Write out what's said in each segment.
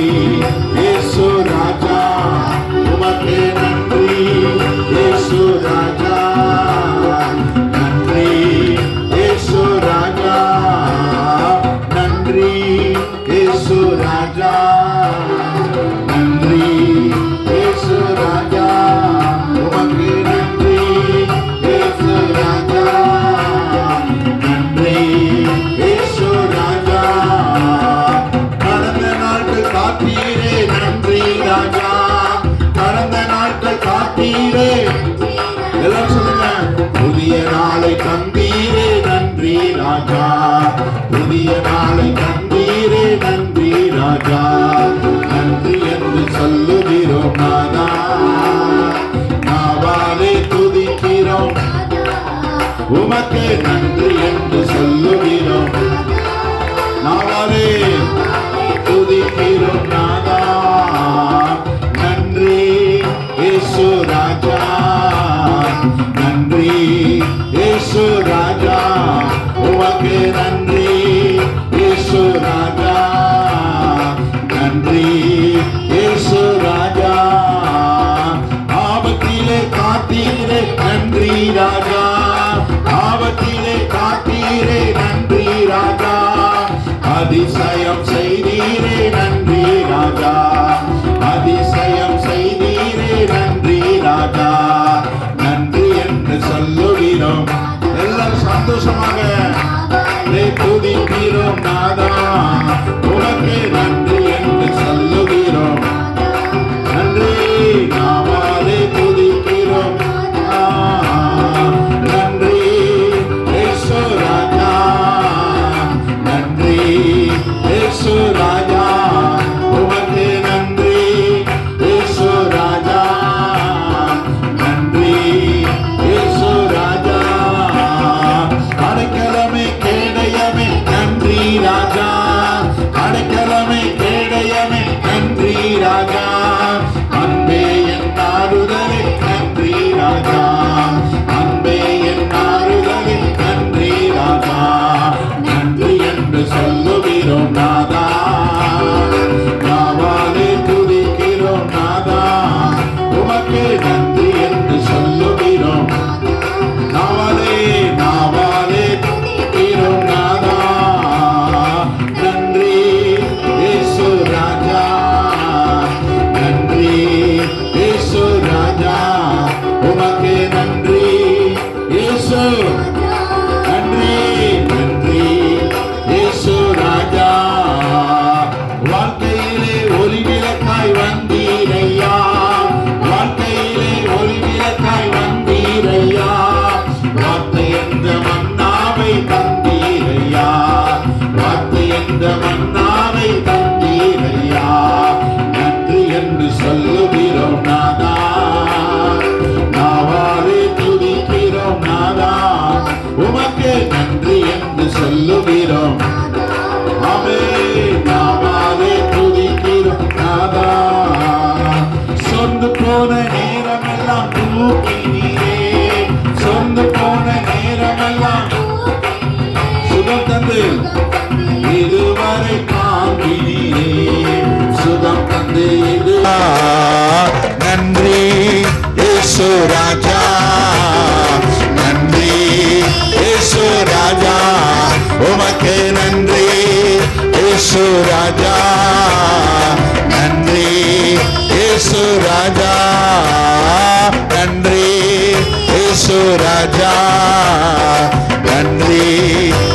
இயேசு ராஜா உமக்கே எல்லாரும் சொல்லுங்க. புதிய நாளை தந்தீரே நன்றி ராஜா. புதிய நாளை தந்தீரே நன்றி ராஜா. நன்றி என்று சொல்லுகிறோம் நாதா நாவாலே துதிக்கிறோம். உமக்கு நன்றி போன நேரமெல்லாம் தூக்கினியே சொந்த போன நேரமெல்லாம் சுகம் தந்து இதுவரை காண்பினியே சுகம் தந்து இது நன்றி யேசு ராஜா. நன்றி யேசு ராஜா. உமக்கு நன்றி யேசு ராஜா. இயேசு ராஜா. நன்றி இயேசு ராஜா. நன்றி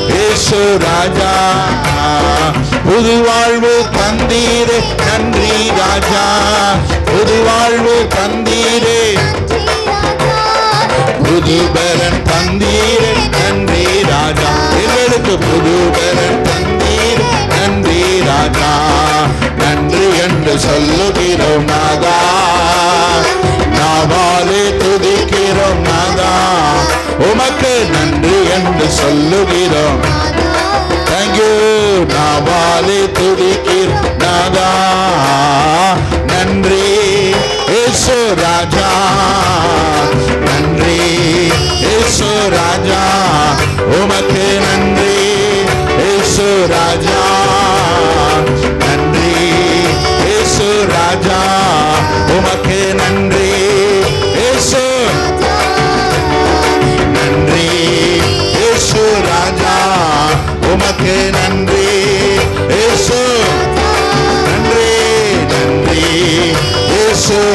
இயேசு ராஜா. புது வாழ்வு தந்தீரே நன்றி ராஜா. புது வாழ்வு தந்தீரே. புதுபரன் தந்தீரே நன்றி ராஜா. எங்களுக்கு புதுபரன் தந்தீர் நன்றி ராஜா. நாங்கள் சொல்லுகிறோம் நாதா. நாவாலே துதிக்கிறோம் நாதா. உமக்கு நன்றி என்று சொல்லுகிறோம். தேங்க்யூ நாவாலே துதிக்கிறோம் நாதா.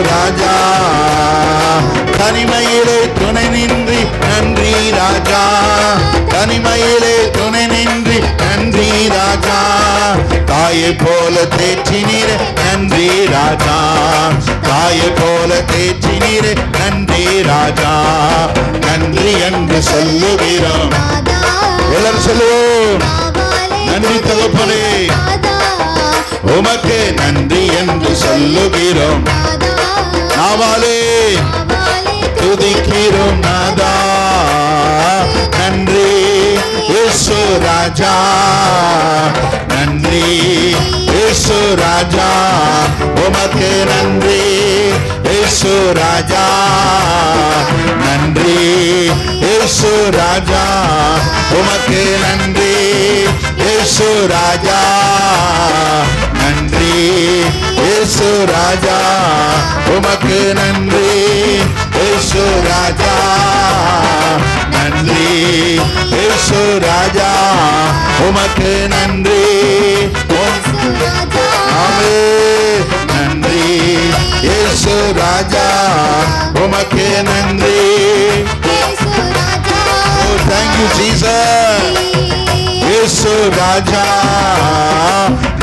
ராஜா. தனிமையிலே துணை நின்றி நன்றி ராஜா. தனிமையிலே துணை நின்றி நன்றி ராஜா. தாயை போல தேற்றினீரே நன்றி ராஜா. தாயை போல தேற்றினீரே நன்றி ராஜா. நன்றி என்று சொல்லுகிறோம். எல்லாரும் சொல்லுவோம். நன்றி தகப்பனே. உமக்கு நன்றி என்று சொல்லுகிறோம். நாவாலே. துதிக்கிறோம் நாதா நன்றி இயேசு ராஜா. நன்றி இயேசு ராஜா. உமக்கு நன்றி. இயேசு ராஜா. நன்றி. இயேசு ராஜா. உமக்கு நன்றி. இயேசு ராஜா. நன்றி. இயேசு ராஜா. உமக்கு நன்றி. இயேசு ராஜா. நன்றி. இயேசு ராஜா. உமக்கு நன்றி. ஆமே ராஜா உமக்கு நன்றி. தேங்க்யூ ஜீசஸ் இயேசு ராஜா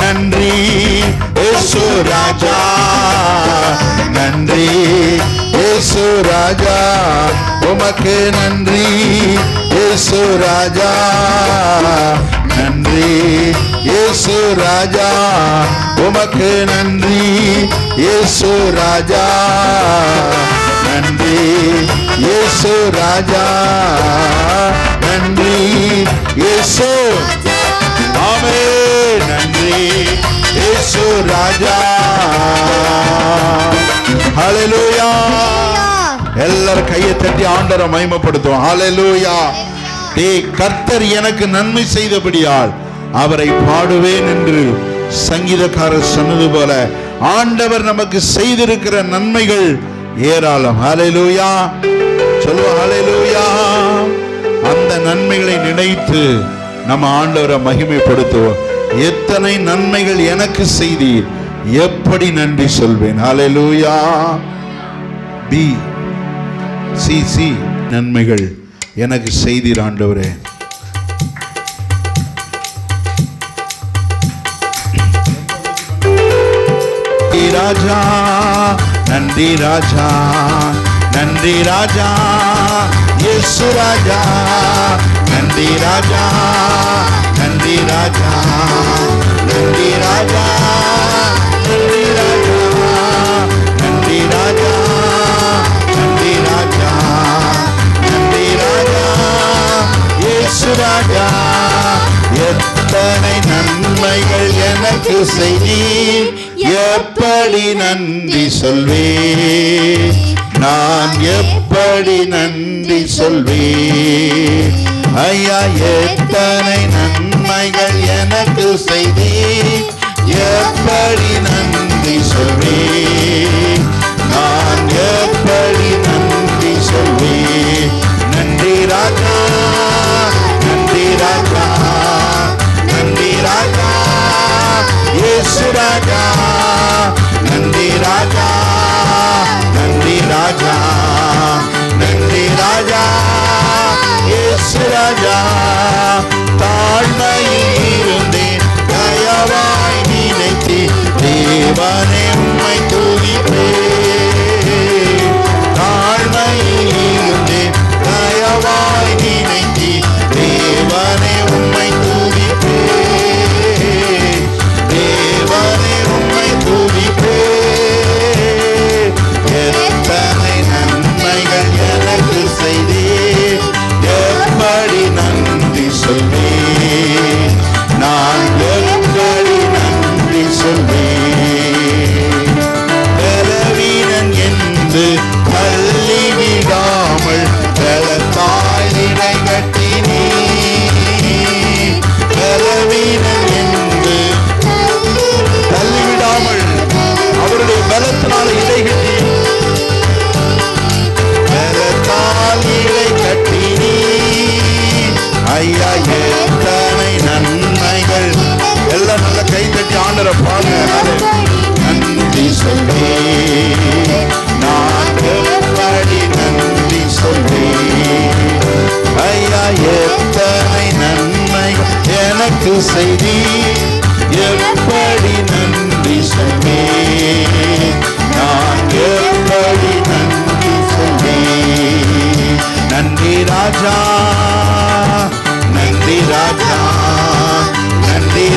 நன்றி. இயேசு ராஜா நன்றி. இயேசு ராஜா உமக்கு நன்றி. இயேசு ராஜா நன்றி. இயேசு ராஜா உமக்கு நன்றி. இயேசு ராஜா நன்றி. இயேசு ராஜா நன்றி. இயேசு ஆமே நன்றி. இயேசு ராஜா. ஹalleluya. எல்லாரும் கையை தட்டி ஆண்டவரை மகிமைப்படுத்துவோம். ஹalleluya. டேய் கர்த்தர் எனக்கு நன்மை செய்தபடியால் அவரை பாடுவேன் என்று சங்கீதக்காரர் சொன்னது போல ஆண்டவர் நமக்கு செய்திருக்கிற நன்மைகள் ஏராளம். ஹalleluya சொல்லுவோம் அந்த நன்மைகளை நினைத்து நம்ம ஆண்டவரை மகிமைப்படுத்துவோம். எத்தனை நன்மைகள் எனக்கு செய்தி எப்படி நன்றி சொல்வேன்? ஹalleluya பி சி சி நன்மைகள் எனக்கு செய்தீர் ஆண்டவரே. ராஜா நன்றி ராஜா நன்றி ராஜா இயேசு ராஜா நன்றி ராஜா நன்றி ராஜா நன்றி ராஜா நன்றி ராஜா நன்றி ராஜா நன்றி ராஜா நன்றி ராஜா இயேசு ராஜா. எத்தனை நன்மைகள் எனக்கு செய்த சொல்வே நான் எப்படி நன்றி சொல்வே ஐயா எத்தனை நன்மைகள் எனக்கு செய்தே எப்படி நன்றி சொல்வே நான் எப்படி நன்றி சொல்வே நன்றி ராஜா நன்றி ராஜா நன்றி ராஜா இயேசு ராஜா.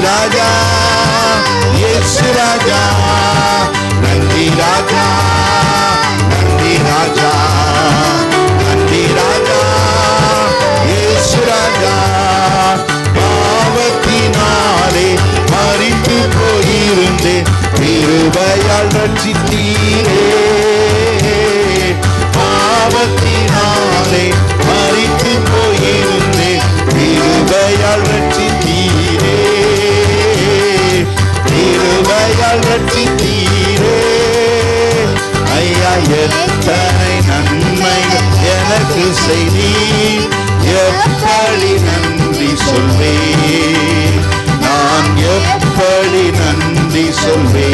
ராஜா இயேசு ராஜா நன்றி ராஜா நன்றி ராஜா நன்றி ராஜா இயேசு ராஜா. பாவத்தினாலே மறித்து போயிருந்தேன் திருவையால் ரட்சித்தீரே. எத்தனை நன்மைகள் எனக்கு செய்தி எப்படி நன்றி சொல்வே நான் எப்படி நன்றி சொல்வே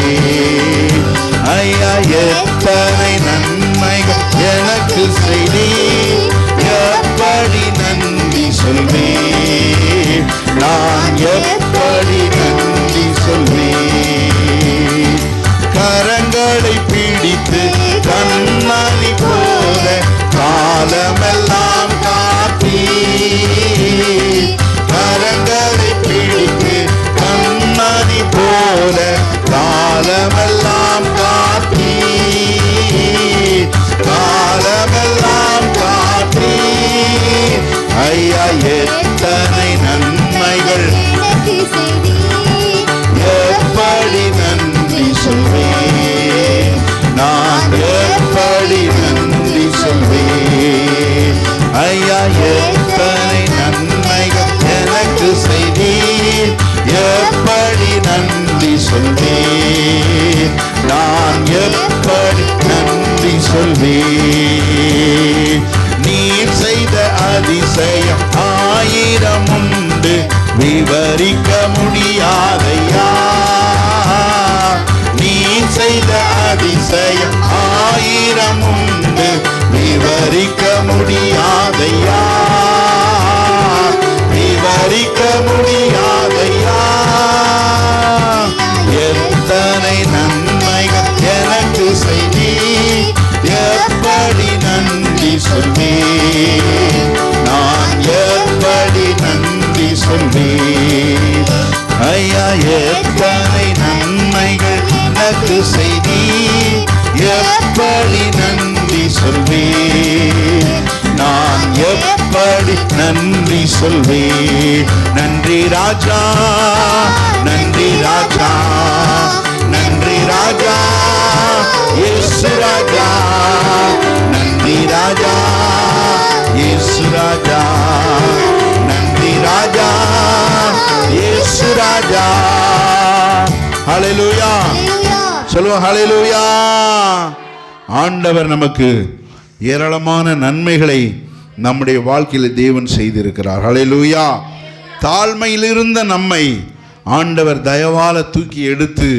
ஐயா எத்தனை நன்மைகள் எனக்கு செய்தி எப்படி நன்றி சொல்வே நான் எப்படி எப்படி நன்றி சொல்வேன்? நான் எப்படி நன்றி சொல்வேன்? நீர் செய்த அதிசயம் ஆயிரம் உண்டு. விவரிக்க முடியாதையா? நீ செய்த அதிசயம் ஆயிரம் உண்டு. விவரிக்க முடியாதையா? செய்தி. எப்படி நன்றி சொல்வே நான் எப்படி நன்றி சொல்வே ஐயா எத்தனை நன்மைகள் எனக்கு செய்தி எப்படி நன்றி சொல்வே நான் எப்படி நன்றி சொல்வே நன்றி ராஜா நன்றி ராஜா நன்றி ராஜா. இயேசு ராஜா நன்றி ராஜா இயேசு ராஜா நன்றி ராஜா இயேசு ராஜா ஹalleluya. சொல்லுவோம் ஹalleluya. ஆண்டவர் நமக்கு ஏராளமான நன்மைகளை நம்முடைய வாழ்க்கையில் தேவன் செய்திருக்கிறார். ஹalleluya. தாழ்மையில் இருந்த நம்மை ஆண்டவர் தயவால தூக்கி எடுத்து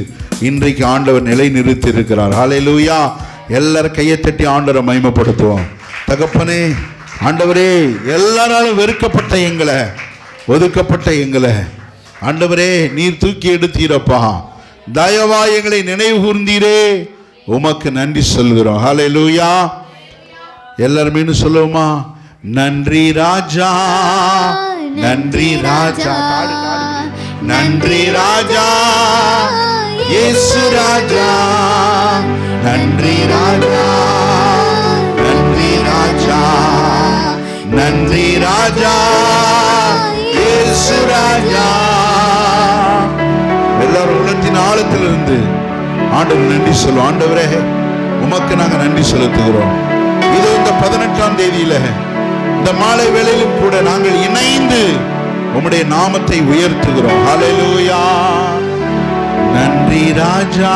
இன்றைக்கு ஆண்டவர் நிலை நிறுத்தி இருக்கிறார் ஹalleluya எல்லாரும் கையை தட்டி ஆண்டவரை மகிமைப்படுத்துவோம். தகப்பனே ஆண்டவரே எல்லாராலும் வெறுக்கப்பட்ட எங்களை ஒதுக்கப்பட்ட எங்களை. ஆண்டவரே நீர் தூக்கி எடுத்தீரப்பா. தயவா எங்களை நினைவு கூர்ந்தீரே. உமக்கு நன்றி சொல்கிறோம். ஹalleluya எல்லாருமே சொல்லுவோமா? நன்றி ராஜா. நன்றி ராஜா. நன்றி ராஜா. இயேசு ராஜா. நன்றி ராஜா. நன்றி ராஜா. நன்றி ராஜா. இயேசு ராஜா. எல்லாரும் உள்ளத்தின் ஆழத்திலிருந்து ஆண்டவர் நன்றி சொல்லும் ஆண்டவரே உமக்கு நாங்கள் நன்றி செலுத்துகிறோம். இது இந்த பதினெட்டாம் தேதியில இந்த மாலை வேளையிலும் கூட நாங்கள் இணைந்து உம்முடைய நாமத்தை உயர்த்துகிறோம். ஹalleluya நன்றி ராஜா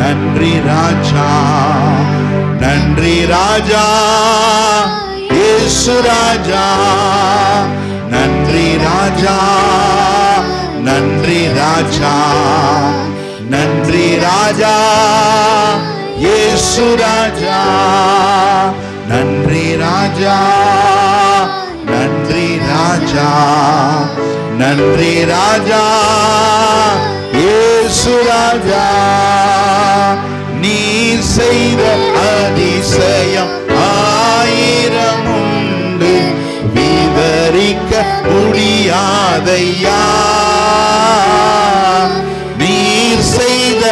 நன்றி ராஜா நன்றி ராஜா இயேசு ராஜா நன்றி ராஜா நன்றி ராஜா நன்றி ராஜா இயேசு ராஜா நன்றி ராஜா நன்றி ராஜா நன்றி ராஜா. ராஜா நீர் செய்த அதிசயம் ஆயிரம் உண்டு விவரிக்க முடியாதையா? நீர் செய்த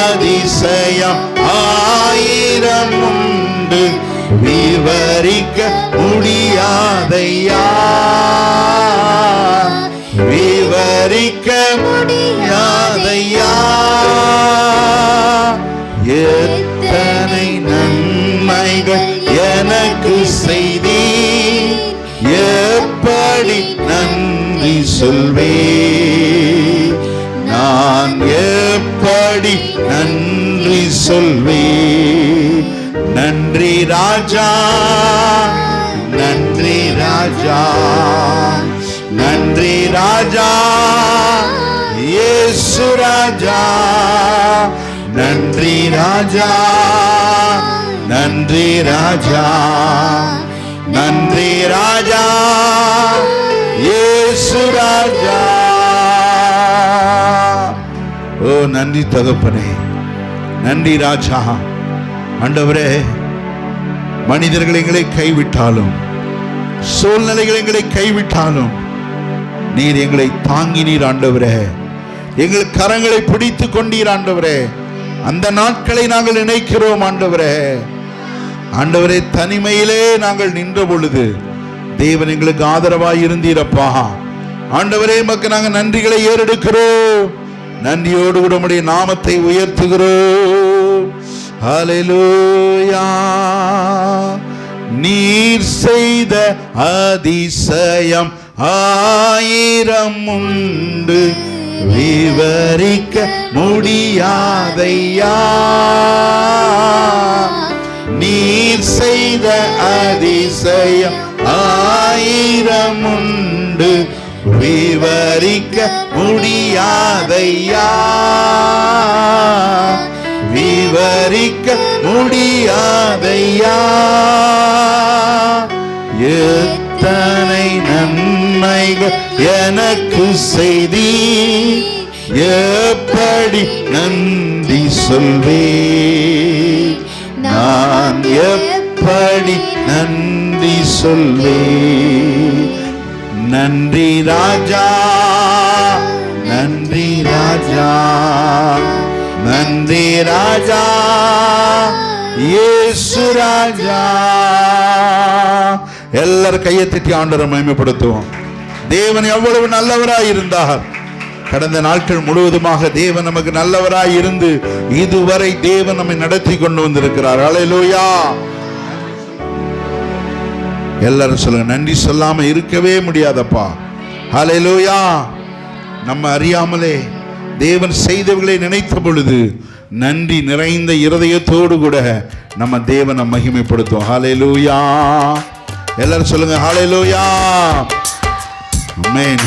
அதிசயம் ஆயிரம் உண்டு விவரிக்க முடியாதையா? ராஜா. நன்றி ராஜா. இயேசு ராஜா. நன்றி ராஜா. நன்றி ராஜா. நன்றி ராஜா. இயேசு ராஜா. ஓ நன்றி தகப்பனே. நன்றி ராஜா. ஆண்டவரே மனிதர்கள் எங்களை கைவிட்டாலும் சூழ்நிலைகள் எங்களை கைவிட்டாலும் நீர் எங்களை தாங்கினீர் ஆண்டவரே. எங்கள் கரங்களை பிடித்து கொண்டீர் ஆண்டவரே. அந்த நாட்களை நாங்கள் நினைக்கிறோம் ஆண்டவரே. ஆண்டவரே தனிமையிலே நாங்கள் நின்ற பொழுது தேவன் எங்களுக்கு ஆதரவாய் இருந்தீரப்பா ஆண்டவரே மக்கு நாங்கள் நன்றிகளை ஏறெடுக்கிறோம். நன்றியோடு கூட உம்முடைய நாமத்தை உயர்த்துகிறோம். ஹalleluya நீர் செய்த அதிசயம் ஆயிரம் உண்டு விவரிக்க முடியாதையா? நீர் செய்த அதிசயம் ஆயிரம் உண்டு விவரிக்க முடியாதையா? விவரிக்க முடியாதையா? நன்மைகள் எனக்கு செய்தி. எப்படி நன்றி சொல்வே? நான் எப்படி நன்றி சொல்வே? நன்றி ராஜா நன்றி ராஜா நன்றி ராஜா இயேசு ராஜா. எல்லாரும் கையை திட்டி ஆண்டரை மகிமைப்படுத்துவோம். தேவன் எவ்வளவு நல்லவராய் இருந்தார் கடந்த நாட்கள் முழுவதுமாக தேவன் நமக்கு நல்லவராய் இருந்து இதுவரை தேவன் நம்மை நடத்தி கொண்டு வந்திருக்கிறார். அலையலோயா எல்லாரும் சொல்லுங்க நன்றி சொல்லாம இருக்கவே முடியாதப்பா. அலையலோயா நம்ம அறியாமலே தேவன் செய்தவர்களை நினைத்த பொழுது நன்றி நிறைந்த இருதயத்தோடு கூட நம்ம தேவனை மகிமைப்படுத்துவோம். ஹalleluya எல்லாரும் சொல்லுங்க ஹalleluya Amen.